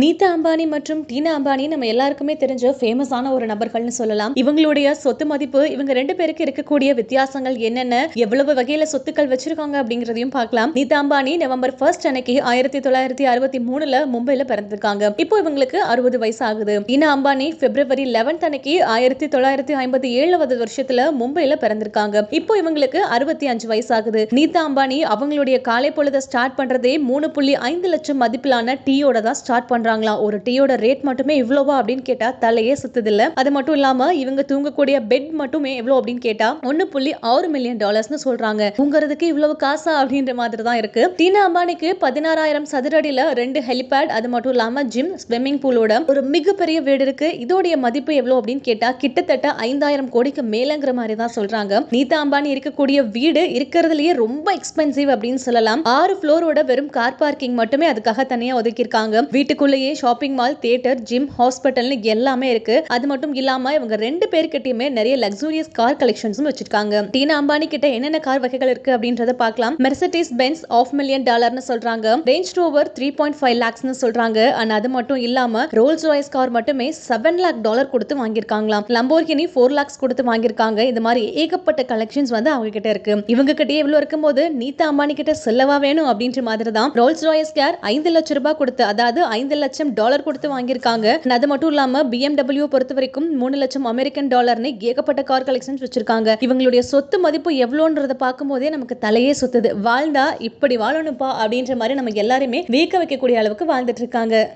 நீதா அம்பானி மற்றும் டீனா அம்பானி நம்ம எல்லாருக்குமே தெரிஞ்ச ஃபேமஸான ஒரு நபர்கள்னு சொல்லலாம். இவங்களுடைய சொத்து மதிப்பு இவங்க ரெண்டு பேருக்கு இருக்கக்கூடிய வித்தியாசங்கள் என்னென்ன எவ்வளவு வகையில சொத்துக்கள் வச்சிருக்காங்க அப்படிங்கறதையும் பார்க்கலாம். நீதா அம்பானி நவம்பர் ஃபர்ஸ்ட் அன்னைக்கு ஆயிரத்தி தொள்ளாயிரத்தி அறுபத்தி மூணுல மும்பைல பிறந்திருக்காங்க. இப்போ இவங்களுக்கு அறுபது வயசு ஆகுது டீனா அம்பானி பிப்ரவரி லெவன்த் அன்னைக்கு ஆயிரத்தி தொள்ளாயிரத்தி ஐம்பத்தி ஏழாவது வருஷத்துல மும்பைல பிறந்திருக்காங்க. இப்போ இவங்களுக்கு அறுபத்தி அஞ்சு வயசு ஆகுது நீதா அம்பானி அவங்களுடைய காலை பொழுத ஸ்டார்ட் பண்றதே மூணு புள்ளி ஐந்து லட்சம் மதிப்பிலான டீயோட தான் ஸ்டார்ட் பண்றாங்களாம் ஒரு டீயோட ரேட் மட்டுமே இவ்வளவா அப்படின்னு கேட்டா தலையே சுத்துது இல்ல அது மட்டும் இல்லாம இவங்க தூங்கக்கூடிய பெட் மட்டுமே எவ்வளவு அப்படின்னு கேட்டா ஒன்னு புள்ளி ஆறு மில்லியன் டாலர்ஸ்னு சொல்றாங்க. தூங்குறதுக்கு இவ்வளவு காசா அப்படின்ற மாதிரி தான் இருக்கு. டீனா அம்பானிக்கு பதினாறாயிரம் சதுரடியில ரெண்டு ஹெலிபேட் அது மட்டும் இல்லாம ஜிம் ஸ்விம்மிங் பூலோட ஒரு மிகப்பெரிய வீடு இருக்கு. இதோடைய மதிப்பு எவ்வளவு அப்படின்னு கேட்டா கிட்டத்தட்ட ஐந்தாயிரம் கோடிக்கு மேலங்கிற மாதிரி தான் சொல்றாங்க. நீதா அம்பானி இருக்கக்கூடிய வீடு இருக்கிறதுலயே ரொம்ப எக்ஸ்பென்சிவ் அப்படின்னு சொல்லலாம். ஆறு ஃப்ளோரோட வெறும் கார் பார்க்கிங் மட்டுமே அதுக்காக தனியா ஒதுக்கியிருக்காங்க. வீட்டுக்குள்ளேயே ஷாப்பிங் மால் தியேட்டர் ஜிம் ஹாஸ்பிட்டல்னு எல்லாமே இருக்கு. அது மட்டும் இல்லாம இவங்க ரெண்டு பேர்கிட்டயுமே நிறைய லக்ஸூரியஸ் கார் கலெக்ஷன்ஸும் வச்சிருக்காங்க. டீனா அம்பானி கிட்ட என்னென்ன கார் வகைகள் இருக்கு அப்படின்றத பார்க்கலாம். மெர்சடிஸ் பென்ஸ் ஆஃப் மில்லியன் டாலர்னு சொல்றாங்க. Range Rover three point five லேக்ஸ்னு சொல்றாங்க. அண்ட் அது மட்டும் இல்லாம ரோல்ஸ் ராய்ஸ் கார் மட்டுமே செவன் லேக் டாலர் கொடுத்து வாங்கியிருக்காங்களாம். லம்போர்கினி ஃபோர் லேக்ஸ் கொடுத்து வாங்கியிருக்காங்க. இந்த மாதிரி ஏகப்பட்ட கலெக்ஷன்ஸ் வந்து அவங்க கிட்ட இருக்கு. இவங்க கிட்டே இவ்வளவு இருக்கும்போது நீதா அம்பானி கிட்ட செல்லவா வேணும் அப்படின்ற மாதிரி தான் ரோல்ஸ் ராய்ஸ் கேர் ஐந்து லட்சம் ரூபாய் கொடுத்து அதாவது ஐந்து லட்சம் டாலர் கொடுத்து வாங்கியிருக்காங்க. அது மட்டும் இல்லாம பிஎம்டபிள்யூ பொறுத்த வரைக்கும் மூணு லட்சம் அமெரிக்கன் டாலர்னு ஏகப்பட்ட கார் கலெக்ஷன்ஸ் வச்சிருக்காங்க. இவங்களுடைய சொத்து மதிப்பு எவ்வளோன்றத பார்க்கும்போதே நமக்கு தலையே சுத்துது. வாழ்ந்தா இப்படி வாழணும்ப்பா அப்படின்ற மாதிரி நம்ம எல்லாருமே வியக்க வைக்கக்கூடிய அளவுக்கு வாழ்ந்துட்டு இருக்காங்க.